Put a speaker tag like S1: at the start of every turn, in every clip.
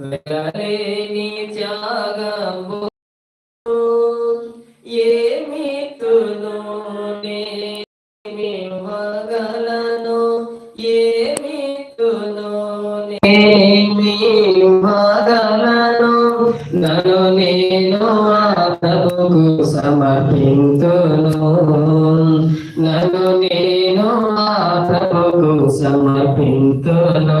S1: వెలలేని త్యాగము ఏమితును నేమివ్వగలను ఏమితును నేమివ్వగలను నన్ను నేను ప్రభుకు సమర్పింతును నన్ను నేను ఆ ప్రభుకు సమర్పింతును.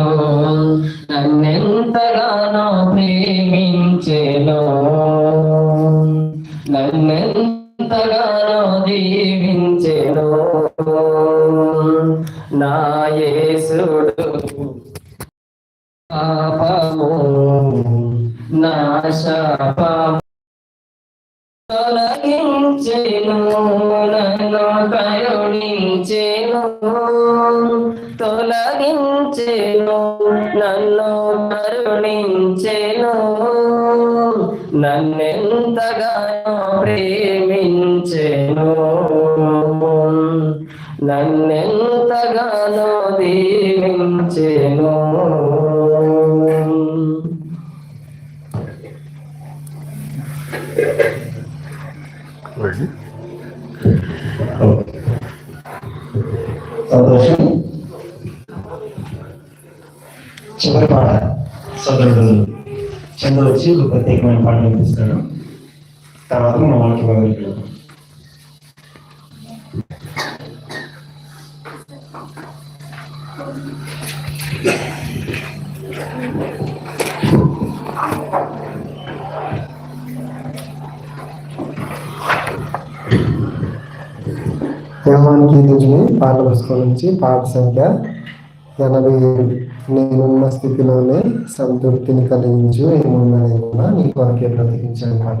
S1: నన్నెంతగానో దీవించెను నా యేసుడు పాపము నా శాపము తొలగించెను. నన్ను కరుణించెను తొలగించెను. నన్ను కరుణించెను. నన్నెంతగానో ప్రేమించెను. నన్నెంతగానో దీవించెను.
S2: సంతోషం. చివరి పాట. సోదరుడు చంద్ర వచ్చి ఒక ప్రత్యేకమైన పాట వినిపిస్తాడు తర్వాత మనం వాళ్ళకి మొదలు
S3: యహోవాను కీర్తించుని పాట పుస్తకం నుంచి పాట సంఖ్య ఎనభై ఏడు. నేనున్న స్థితిలోనే సంతృప్తిని కలిగించు ఏమున్నా నీ కొరకే బ్రతికించాను పాట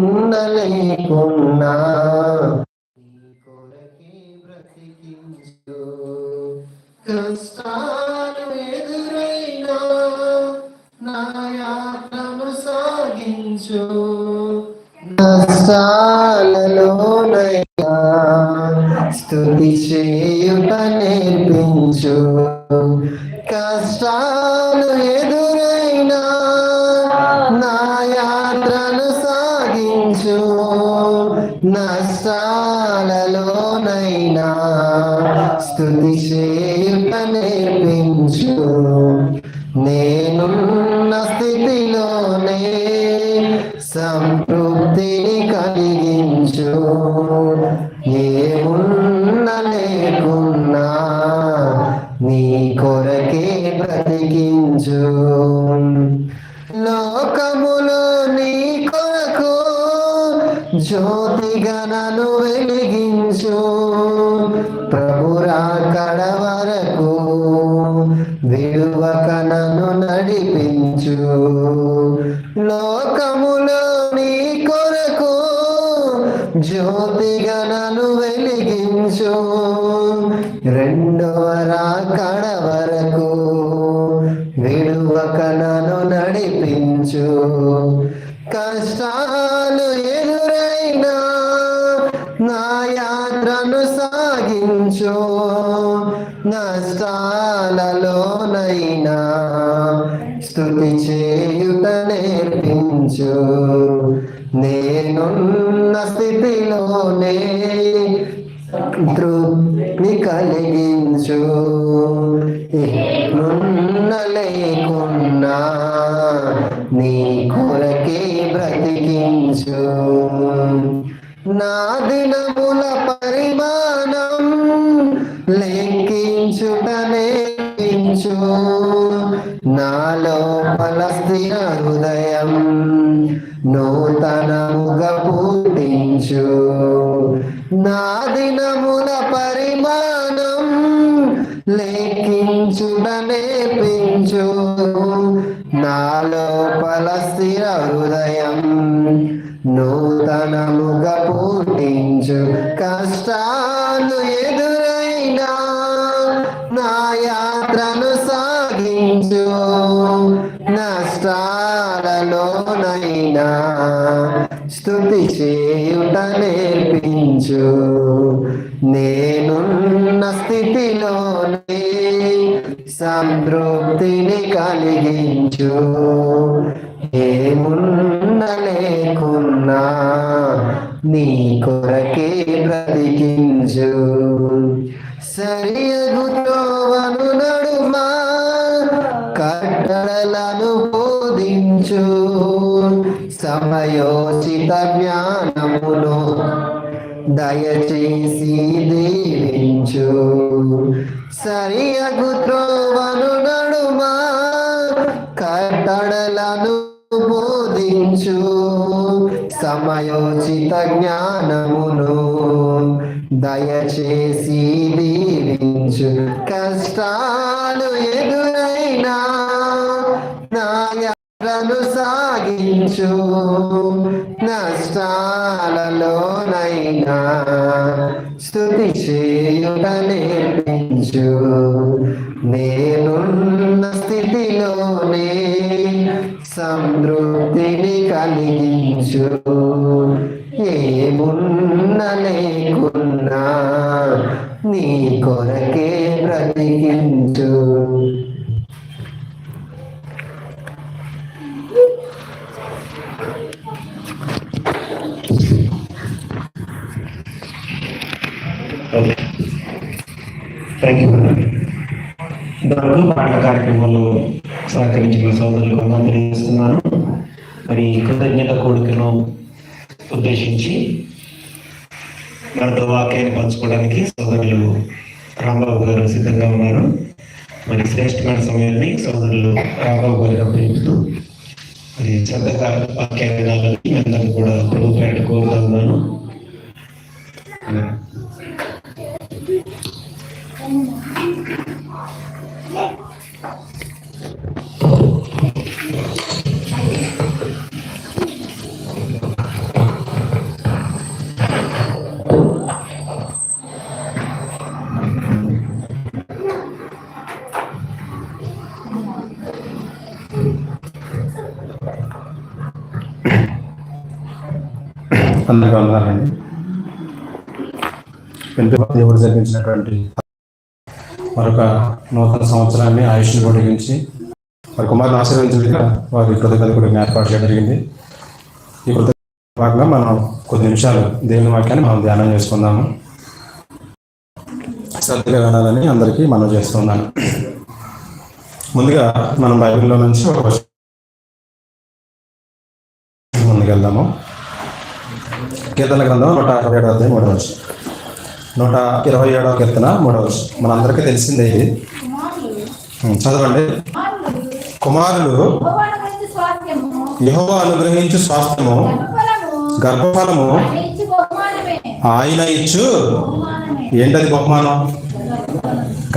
S3: నష్టాలలోనైనా స్థుతి చేయుట నేర్పించు. కష్టాలు ఎదురైనా నా యాత్రను సాగించు. నష్టాలలోనైనా స్థుతి చేయుట నేర్పించు. నేనున్న స్థితి విడువక నన్ను నడిపించు. లోకములో నీ కొరకు జ్యోతిగా నన్ను వెలిగించు. రెండవ రాకడ వరకు విడువక నన్ను నడిపించు. నేర్పించు నేనున్న స్థితిలోనే తృప్తి కలిగించు. నున్న లేకున్నా నీ కొరకే బ్రతికించు. నా దినముల పరిమాణం లెక్కించుట నేర్పించు నాలో స్థిర హృదయ పూటించు నా దినముల పరిమాణం లెక్కించుట నేర్పించు నాలోపల స్థిర హృదయం నూతనముగా పూటించు కష్టాలు ఎదురైనా నేర్పించు నేనున్న స్థితిలోనే సంతృప్తిని కలిగించు. ఏమున్న లేకున్నా నీ కొరకే బ్రతికించు. సరియగుతోవను నడుమా కట్టడలను బోధించు. సమయోచిత జ్ఞానమును దయచేసి దీవించు. సరియగు త్రోవను నడుమా కట్టడలను బోధించు. సమయోచిత జ్ఞానమును దయచేసి దీవించు. కష్టాలు ఎదురైనా నా సాగించు. నష్టాలలోనైనా స్థుతి చేయుట నేర్పించు. నేనున్న స్థితిలోనే సంతృప్తిని కలిగించు. ఏమున్న లేకున్నా నీ కొరకే బ్రతికించు.
S2: థ్యాంక్ యూ ఇంతవరకు పాటల కార్యక్రమంలో సహకరించిన సోదరులకు వందలు తెలియజేస్తున్నాను. మరి కృతజ్ఞత కోరికను ఉద్దేశించి మనతో వాక్యాన్ని పంచుకోవడానికి సోదరులు రాంబాబు గారు సిద్ధంగా ఉన్నారు. మరి శ్రేష్టమైన సమయాన్ని సోదరులు రాంబాబు గారు అభినందిస్తూ మరి శ్రద్ధగా వాక్యాన్ని వినాలని అందరినీ కూడా ప్రభు పేట కోరుతా ఉన్నాను.
S4: అందరికీ వందనాలండి ఎంతో దేవుడు జరిగించినటువంటి మరొక నూతన సంవత్సరాన్ని ఆయుష్ని పొడిగించి వారి కుమారుని ఆశీర్వదించగా వారి కృతజ్ఞతలు కూడా ఏర్పాటు చేయడం జరిగింది. ఈ కృతజ్ఞత భాగంగా మనం కొద్ది నిమిషాలు దేవుని వాక్యాన్ని మనం ధ్యానం చేసుకుందాము. శ్రద్ధగా వినాలని అందరికీ మనం చేస్తున్నాను. ముందుగా మనం బైబిల్లో నుంచి ఒక ముందుకెళ్దాము. కీర్తన గ్రంథం నూట అరవై ఏడు అధ్యాయం మూడు వచనం. నూట ఇరవై ఏడవ కీర్తన మూడవ మన మనందరికీ తెలిసిందే ఇది. చదవండి. కుమారులు యెహోవా అనుగ్రహించు స్వాస్థ్యము గర్భఫలము ఆయన ఇచ్చు. ఏంటది బహుమానం?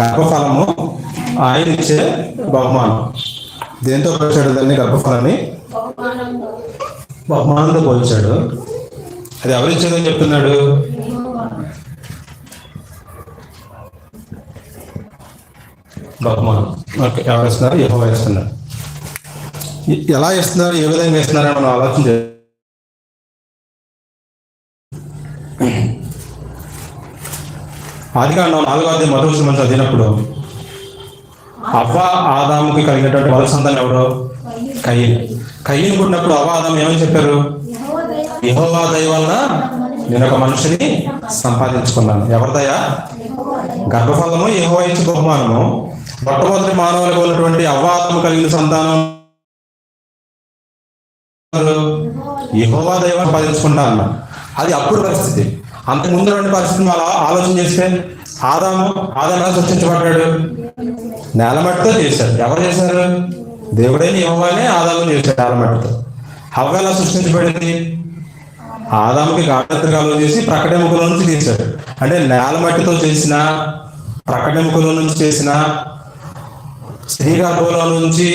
S4: గర్భఫలము ఆయన ఇచ్చే బహుమానం. దేంతో పోల్చాడు దాన్ని? గర్భఫలాన్ని? బహుమానంతో పోల్చాడు. అది ఎవరిచ్చేదని చెప్తున్నాడు? బహుమానం ఓకే ఎవరు ఇస్తున్నారు ఎవరు ఇస్తున్నారు ఎలా ఇస్తున్నారు ఏ విధంగా ఇస్తున్నారు అని మనం ఆలోచన చే- నాలుగో అధ్యాయం మొదటి వచ్చిన చదివినప్పుడు అవ్వ ఆదాముకి కలిగినటువంటి మొదటి సంతానం ఎవరు? కయ్యను కయ్యను పుట్టినప్పుడు అవ్వ ఆదాము ఏమని చెప్పారు? యహోవా దయ వలన నేను ఒక మనిషిని సంపాదించుకున్నాను. ఎవరిదయా గర్భఫలము యహోవా ఇచ్చే బహుమానము. మొట్టమొదటి మానవులకు ఉన్నటువంటి అవ్వాత్మ కలిగిన సంతానం. యహోవా దైవం సంపాదించుకుంటా అన్నా అది అప్పుడు పరిస్థితి. అంతకు ముందు రెండు పరిస్థితిని అలా ఆలోచన చేస్తే ఆదాము ఆదాము సృష్టించబడ్డాడు? నేల మట్టితో చేశాడు. ఎవరు చేశారు? దేవుడైన యహోవానే ఆదాము చేశాడు నేల మట్టితో. హవ్వ ఎలా సృష్టించబడింది? ఆదాముకి గాఢత్రకాలు చేసి ప్రకటెముకలో నుంచి తీశాడు. అంటే నేల మట్టితో చేసిన ప్రకటెముకలో నుంచి చేసిన శ్రీకాకుళం నుంచి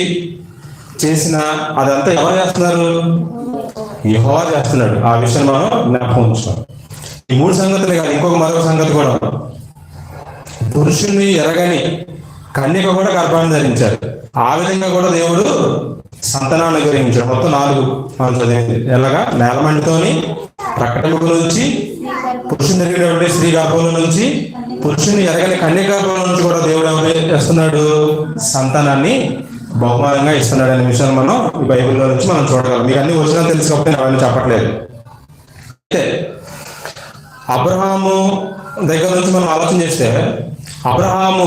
S4: చేసిన అదంతా ఎవరు చేస్తున్నారు? యహోవా చేస్తున్నాడు. ఆ విషయం మనం జ్ఞాపకం ఉంచుతాం. ఈ మూడు సంగతులే కాదు ఇంకొక మరొక సంగతి కూడా. పురుషుని ఎరగని కన్యక కూడా గర్భాన్ని ధరించారు. ఆ విధంగా కూడా దేవుడు సంతానాన్ని అనుగ్రహించాడు. మొత్తం నాలుగు మనం చదివింది. ఎలాగా? నేలమంటితోని ప్రకటన నుంచి పురుషుని ఎరిగినటువంటి స్త్రీ గర్భంలో నుంచి పురుషుని ఎరగని కన్య నుంచి కూడా దేవుడు ఏం చేస్తున్నాడు? సంతానాన్ని బహుమానంగా ఇస్తున్నాడు అనే విషయాన్ని మనం ఈ బైబిల్లో నుంచి మనం చూడగలం. మీకు అన్ని వచ్చినా తెలుసు కాబట్టి నేను అవన్నీ చెప్పట్లేదు. అయితే అబ్రహాము దగ్గర నుంచి మనం ఆలోచన చేస్తే అబ్రహాము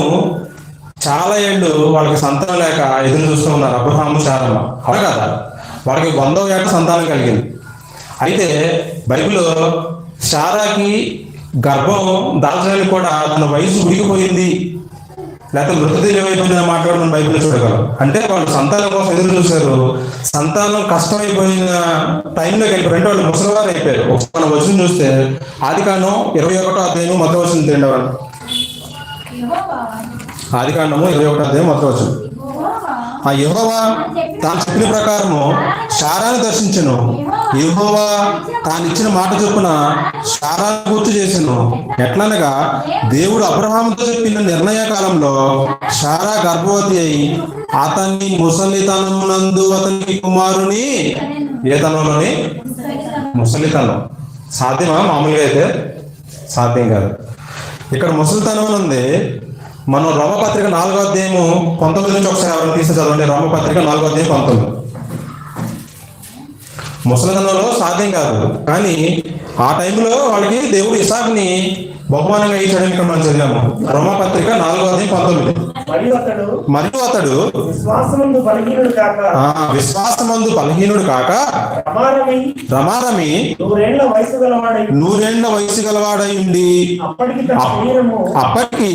S4: చాలా ఏళ్ళు వాళ్ళకి సంతానం లేక ఎదురు చూస్తూ ఉన్నారు. అబ్రహాము శారమ్మ అవును కదా? వాళ్ళకి వందో ఏట సంతానం కలిగింది. అయితే బైబిల్లో శారాకి గర్భం దాల్చడానికి కూడా తన వయసు ఉడిగిపోయింది లేకపోతే మృతదేహం అయిపోయింది మాట్లాడడం బైబిల్ మనం చూడగలం. అంటే వాళ్ళు సంతానం కోసం ఎదురు చూశారు. సంతానం కష్టమైపోయిన టైంలో కలిపి రెండు వాళ్ళు ముసలివారు అయిపోయారు. మన వచ్చిన చూస్తే ఆది కాండం ఇరవై ఒకటో అధ్యాయం మొదటి వచ్చింది తిండవాళ్ళు. ఆది కాండము ఇరవై ఒకటో అధ్యాయం మొదటి వచ్చింది ఆ యహోవా తాను చెప్పిన ప్రకారము శారాన్ని దర్శించను. యహోవా తాను ఇచ్చిన మాట చొప్పున శారాన్ని గుర్తు చేశాను. ఎట్లనగా దేవుడు అబ్రహాముతో చెప్పిన నిర్ణయ కాలంలో శారా గర్భవతి అయి అతని ముసలితనమునందు అతని కుమారుని ఏ తనంలోని ముసలితనం. సాధ్యమా? మామూలుగా అయితే సాధ్యం కాదు. ఇక్కడ ముసలితనం ఉంది. మనం రోమపత్రిక నాలుగో అధ్యాయము పంతొమ్మిది నుంచి ఒకసారి ఎవరైనా తీసి చదవండి రోమపత్రిక నాలుగో అధ్యాయం పంతొమ్మిది. ముసలితనంలో సాధ్యం కాదు. కానీ ఆ టైంలో వాళ్ళకి దేవుడు ఇసాక్ని బహుమానంగా ఇచ్చాడని ఇక్కడ మనం చదివాము. రమపత్రిక నాలుగో అధ్యాయం పంతొమ్మిది.
S5: మరియు అతడు విశ్వాసముందు బలహీనుడు కాక.
S4: ఆ విశ్వాసమందు బలహీనుడు కాక రమారమి
S5: నూరేళ్ళ వయసు గలవాడై
S4: నూరేండ్ల వయసు గలవాడై ఉండి
S5: అప్పటికి తన శరీరము
S4: అప్పటికి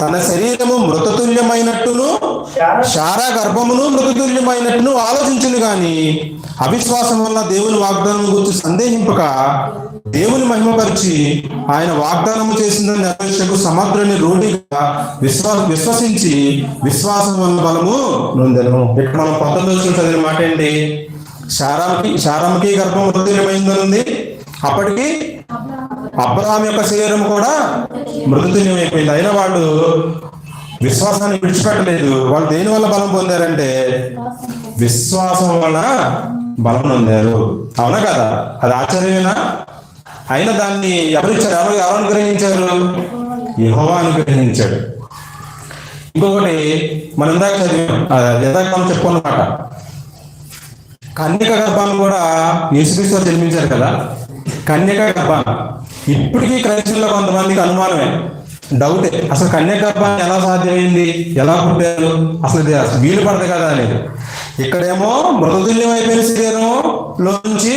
S4: తన శరీరము మృతతుల్యమైనట్టును శారా గర్భమును మృతతుల్యమైనట్టును ఆలోచించును గాని అవిశ్వాసం వల్ల దేవుని వాగ్దానం గురించి సందేహింపక దేవుని మహిమపరిచి ఆయన వాగ్దానము చేసిందని నెరవేర్చకు సమగ్రని రూఢిగా విశ్వా విశ్వసించి విశ్వాసం వల్ల బలము నొందను. ఇక్కడ మనం పంతొమ్మిది వచ్చిన చదివిన మాట ఏంటి? శారామకి శారామకి గర్భం మృతతుల్యమైందని అప్పటికి అబ్రహాం యొక్క శరీరం కూడా మృతతుల్యం అయినా వాళ్ళు విశ్వాసాన్ని విడిచిపెట్టలేదు. వాళ్ళు దేని వల్ల బలం పొందారంటే విశ్వాసం వల్ల బలం పొందారు అవునా కదా? అది ఆశ్చర్యమేనా? అయినా దాన్ని ఎవరు ఇచ్చారు? ఎవరు ఎవరు అనుగ్రహించారు? యహోవా అనుగ్రహించాడు. ఇంకొకటి మనం ఇందాక చదివాం. అది ఇందాక మనం చెప్పుకున్నమాట. కన్యక గర్భాన్ని కూడా యేసుక్రీస్తు జన్మించారు కదా? కన్యక గర్భాన్ని ఇప్పటికీ క్రైస్తవుల్లో కొంతమందికి అనుమానమే. డౌటే. అసలు కన్యక గర్భాన్ని ఎలా సాధ్యమైంది? ఎలా పుట్టారు? అసలు అసలు వీలు పడదు కదా అనేది. ఇక్కడేమో మృతతుల్యం అయిపోయిన శరీరంలో నుంచి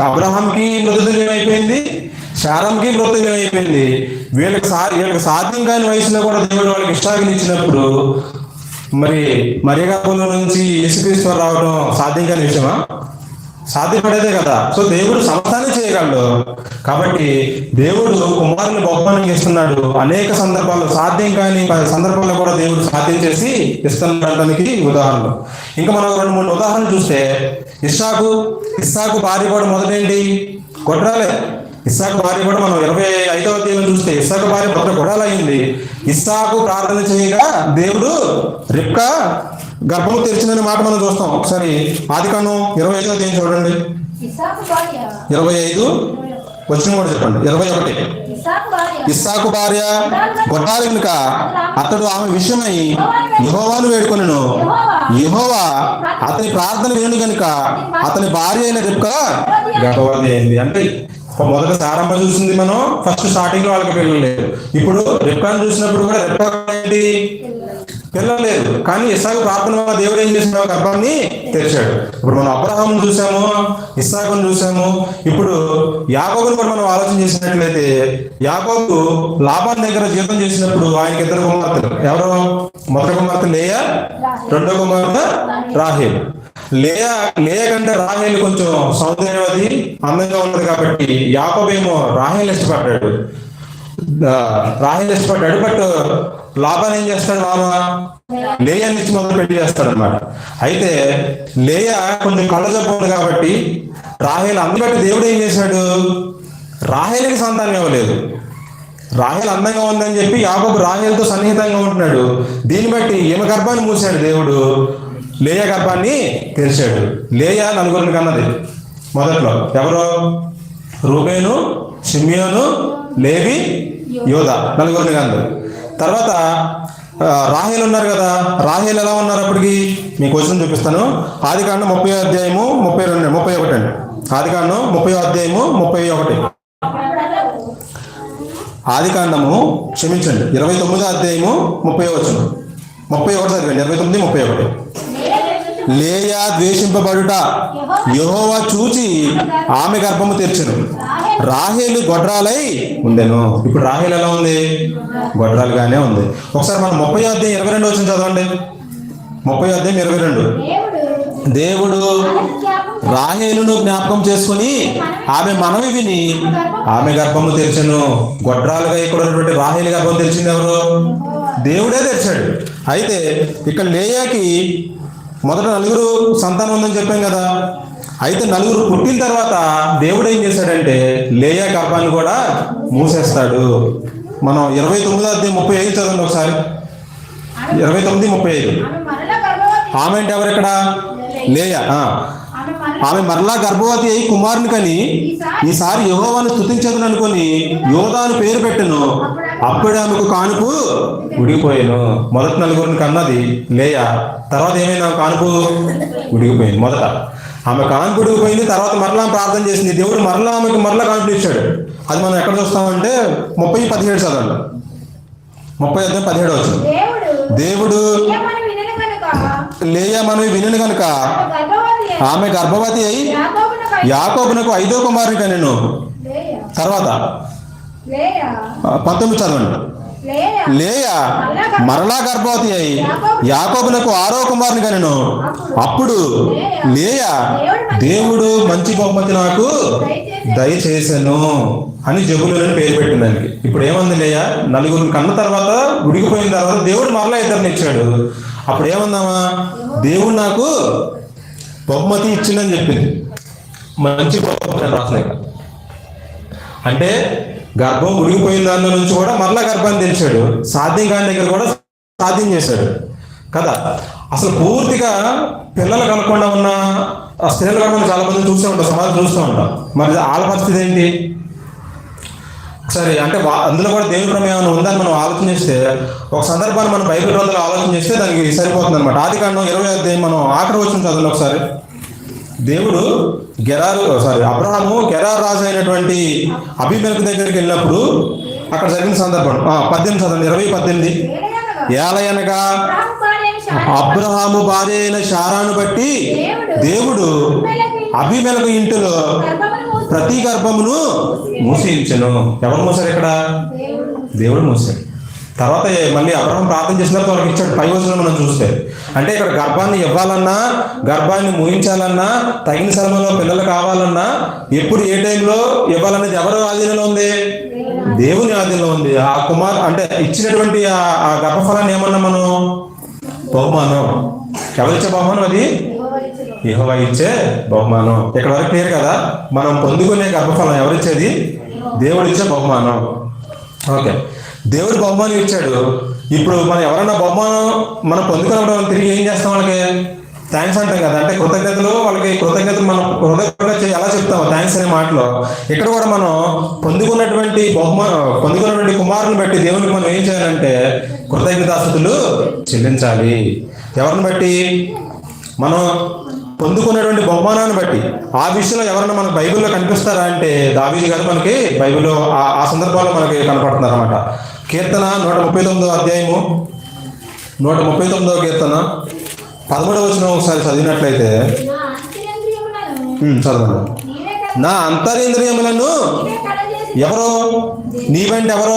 S4: అబ్రహాంకి మృతతుల్యం అయిపోయింది శారంకి మృతతుల్యం అయిపోయింది. వీళ్ళకి సా వీళ్ళకి సాధ్యం కాని వయసులో కూడా దేవుడు వాళ్ళకి ఇష్టాగిని ఇచ్చినప్పుడు మరి మరియ గర్భంలో నుంచి యేసుక్రీశ్వరు రావడం సాధ్యం కాని విషయమా? సాధ్యపడేదే కదా. సో దేవుడు సమస్తాన్ని చేయగలడు. కాబట్టి దేవుడు కుమారుని బహుమానం ఇస్తున్నాడు అనేక సందర్భాల్లో సాధ్యం కాని సందర్భాల్లో కూడా దేవుడు సాధ్యం చేసి ఇస్తున్నాడానికి ఉదాహరణలు. ఇంకా మనం రెండు మూడు ఉదాహరణలు చూస్తే ఇస్సాకు ఇస్సాకు భార్య కూడా మొదటేంటి? గొడ్రాలే. ఇస్సాకు భార్య కూడా మనం ఇరవై ఐదవ అధ్యాయం చూస్తే ఇస్సాకు భార్య మొదట గొడవలైంది ఇస్సాకు ప్రార్థన చేయగా దేవుడు రిప్కా గర్భము తెరిచిందనే మాట మనం చూస్తాం. ఒకసారి ఆది ఇరవై ఐదో అధ్యాయం చూడండి? ఇరవై ఐదు వచ్చిన కూడా చెప్పండి. ఇరవై ఒకటి.
S6: భార్య
S4: ఇస్సాకు భార్య గొడ్డాలి కనుక అతడు ఆమె విషయమై యహోవాను వేడుకొనను. యహోవా అతని ప్రార్థన వేణు కనుక అతని భార్య అయిన రిప్క గర్భవతి అయింది. అంటే మొదట సారంభ చూసింది మనం. ఫస్ట్ స్టార్టింగ్లో వాళ్ళకి పిల్లలు లేదు ఇప్పుడు రిప్కాను చూసినప్పుడు కూడా రిప్కా ఏంటి? పిల్లలేదు కానీ ఇసాకు ప్రార్థన వల్ల దేవుడు ఏం చేసిన గర్భాన్ని తెరిచాడు. ఇప్పుడు మనం అబ్రహాం చూసాము ఇసాకును చూసాము. ఇప్పుడు యాకోబుని కూడా మనం ఆలోచన చేసినట్లయితే యాకోబు లాభాన్ దగ్గర జీతం చేసినప్పుడు ఆయనకి ఇద్దరు కుమార్తెలు. ఎవరు? మొదటి కుమార్తె లేయా రెండో కుమార్తె రాహేల్. లేయా లేయ కంటే రాహేల్ కొంచెం సౌందర్యవతి అందంగా ఉన్నది కాబట్టి యాకోబేమో రాహేల్ ఇష్టపడ్డాడు. ఆ, రాహేల్ బట్ లాభాన్ని ఏం చేస్తాడు మామ లేయాన్ని ఇచ్చి మొదలు పెళ్ళి చేస్తాడు అనమాట అయితే లేయ కొన్ని కళ్ళ జబ్బు ఉంది కాబట్టి రాహేల్ అందుబట్టి దేవుడు ఏం చేశాడు? రాహేలకి సంతానం ఇవ్వలేదు. రాహేల్ అందంగా ఉందని చెప్పి యాకోబు రాహేల్తో సన్నిహితంగా ఉంటున్నాడు. దీన్ని బట్టి ఈమె గర్భాన్ని మూసాడు దేవుడు? లేయ గర్భాన్ని తెరిచాడు. లేయ నలుగురిని కన్నది. మొదట్లో ఎవరో? రూబేను షిమ్యోను లేవి యోధ నలుగురిని కాదు తర్వాత ఆ, రాహేల్ ఉన్నారు కదా రాహేల్ ఎలా ఉన్నారు అప్పటికి? మీకు వచ్చిన చూపిస్తాను. ఆది కాండం ముప్పై అధ్యాయము ముప్పై రెండు ముప్పై ఒకటి అండి. ఆది కాండం ముప్పై అధ్యాయము ముప్పై ఒకటి. ఆది కాండము క్షమించండి ఇరవై తొమ్మిదో అధ్యాయము ముప్పై వచ్చిన ముప్పై ఒకటి చదివండి ఇరవై తొమ్మిది ముప్పై ఒకటి. లేయా ద్వేషింపబడుట. యహోవా చూచి ఆమె గర్భము తెరిచను. రాహేలు గొడ్రాలై ఉండెను. ఇప్పుడు రాహేలు ఎలా ఉంది? గొడ్రాలుగానే ఉంది. ఒకసారి మనం ముప్పై అధ్యాయం ఇరవై రెండు వచ్చిన చదవండి. ముప్పై అధ్యాయం ఇరవై రెండు. దేవుడు రాహేలును జ్ఞాపకం చేసుకుని ఆమె మనవి విని ఆమె గర్భము తెరిచను. గొడ్రాలుగా ఇక్కడ ఉన్నటువంటి రాహేలు గర్భం తెరిచింది ఎవరు? దేవుడే తెరిచాడు. అయితే ఇక్కడ లేయాకి మొదట నలుగురు సంతానం ఉందని చెప్పాం కదా. అయితే నలుగురు పుట్టిన తర్వాత దేవుడు ఏం చేశాడంటే లేయా గర్భాన్ని కూడా మూసేస్తాడు. మనం ఇరవై తొమ్మిది అధ్యాయం ముప్పై ఐదు చదవండి ఒకసారి. ఇరవై తొమ్మిది ముప్పై ఐదు.
S6: ఆమె
S4: అంటే ఎవరెక్కడ లేయా.
S6: ఆమె మరలా
S4: గర్భవతి అయి కుమారుని కని ఈసారి యహోవాను స్థుతించదును అనుకొని యోధాను పేరు పెట్టను. అప్పుడే ఆమెకు కానుపు ఉడిగిపోయాను. మొదటి నలుగురిని కన్నది లేయా? తర్వాత ఏమైనా కానుపు ఉడిగిపోయింది మొదట. ఆమె కానుపు ఉడిగిపోయింది తర్వాత మరలా ప్రార్థన చేసింది. దేవుడు మరలా ఆమెకు మరలా కానుపు ఇచ్చాడు. అది మనం ఎక్కడ చూస్తామంటే ముప్పై పదిహేడు చదవండి. ముప్పై అధ్యాయం పదిహేడు వచ్చింది
S6: దేవుడు
S4: లేయా మనవి వినను కనుక
S6: ఆమె గర్భవతి అయి యాకోబునకు
S4: ఐదో కుమారుని కనెను తర్వాత పంతొమ్మిది చదవండి.
S6: లేయా
S4: లేయా? మరలా గర్భవతి అయి యాకోబునకు ఆరో కుమారుని కనెను. అప్పుడు లేయా? దేవుడు మంచి బహుమతి నాకు దయచేసెను. అని జబులని పేరు పెట్టింది దానికి ఇప్పుడు ఏమంది లేయా? నలుగురిని కన్న తర్వాత ఉడికిపోయిన తర్వాత దేవుడు మరలా ఇద్దరిని ఇచ్చాడు. అప్పుడు ఏమందామా? దేవుడు నాకు బహుమతి ఇచ్చిందని చెప్పింది. మంచి బహుమతి రాసిన. అంటే గర్భం ఉడిగిపోయిన దానిలో నుంచి కూడా మరలా గర్భాన్ని తెరిచాడు సాధ్యం కాని దగ్గర కూడా సాధ్యం చేశాడు. కదా? అసలు పూర్తిగా పిల్లలు కలగకుండా ఉన్న ఆ స్త్రీలు కలగకుండా చాలా మంది చూస్తూ ఉంటాం సమాజం చూస్తూ ఉంటాం మరి వాళ్ళ పరిస్థితి ఏంటి? సరే అంటే అందులో కూడా దేవుని ప్రమేయం ఏమైనా ఉందని మనం ఆలోచన చేస్తే ఒక సందర్భాన్ని మనం బైబిల్ గ్రంథాలు ఆలోచన చేస్తే దానికి సరిపోతుంది అనమాట ఆది కాండం ఇరవై అధ్యాయం మనం ఆఖరి వచ్చిన చదువులు ఒకసారి. దేవుడు గెరారు సారీ అబ్రహాము గెరారు రాజు అయినటువంటి అభిమేలకు దగ్గరికి వెళ్ళినప్పుడు అక్కడ జరిగిన సందర్భం. పద్దెనిమిది చదవండి ఇరవై పద్దెనిమిది. ఏలయనగా
S6: అబ్రహాము భార్య అయిన
S4: శారాను బట్టి దేవుడు అభిమేలకు ఇంటిలో
S6: గర్భమును మూసి
S4: ప్రతి గర్భమును మూసించను ఎవరు మూసారు ఇక్కడ? దేవుడు మూసాడు తర్వాత మళ్ళీ అబ్రహం ప్రార్థన చేసిన తర్వాత వాళ్ళకి ఇచ్చాడు పై వచనం మనం చూస్తే. అంటే ఇక్కడ గర్భాన్ని ఇవ్వాలన్నా గర్భాన్ని మూయించాలన్నా తగిన సమయంలో పిల్లలు కావాలన్నా ఎప్పుడు ఏ టైంలో ఇవ్వాలనేది ఎవరు ఆధీనంలో ఉంది? దేవుని ఆధీనంలో ఉంది. ఆ కుమార్ అంటే ఇచ్చినటువంటి ఆ గర్భఫలాన్ని ఏమన్నా మనం? బహుమానం. ఎవరిచ్చే బహుమానం అది? ఇహోవా ఇచ్చే బహుమానం. ఇక్కడ వరకు క్లియర్ కదా? మనం పొందుకునే గర్భఫలం ఎవరిచ్చేది? దేవుడిచ్చే బహుమానం. ఓకే. దేవుడు బహుమానం ఇచ్చాడు. ఇప్పుడు మనం ఎవరైనా బహుమానం మనం పొందుకున్నప్పుడు తిరిగి ఏం చేస్తాం వాళ్ళకి? థ్యాంక్స్ అంటాం కదా. అంటే కృతజ్ఞతలు వాళ్ళకి కృతజ్ఞతలు మనం కృతజ్ఞతగా ఎలా చెప్తాము థ్యాంక్స్ అనే మాటలో. ఇక్కడ కూడా మనం పొందుకున్నటువంటి బహుమానం పొందుకున్నటువంటి కుమారుని బట్టి దేవునికి మనం ఏం చేయాలంటే కృతజ్ఞతాస్థుతులు చెల్లించాలి. ఎవరిని బట్టి? మనం పొందుకున్నటువంటి బహుమానాన్ని బట్టి. ఆ విషయంలో ఎవరైనా మనకు బైబిల్లో కనిపిస్తారా అంటే దావీది గారు మనకి బైబిల్లో ఆ- ఆ సందర్భాల్లో మనకి కనపడుతున్నారు అనమాట కీర్తన నూట ముప్పై తొమ్మిదో అధ్యాయము. నూట ముప్పై తొమ్మిదో కీర్తన. పదమూడవ వచ్చిన ఒకసారి చదివినట్లయితే.
S6: నా
S4: చదవండి. నా అంతరేంద్రియములను ఎవరో? నీ వెంట ఎవరో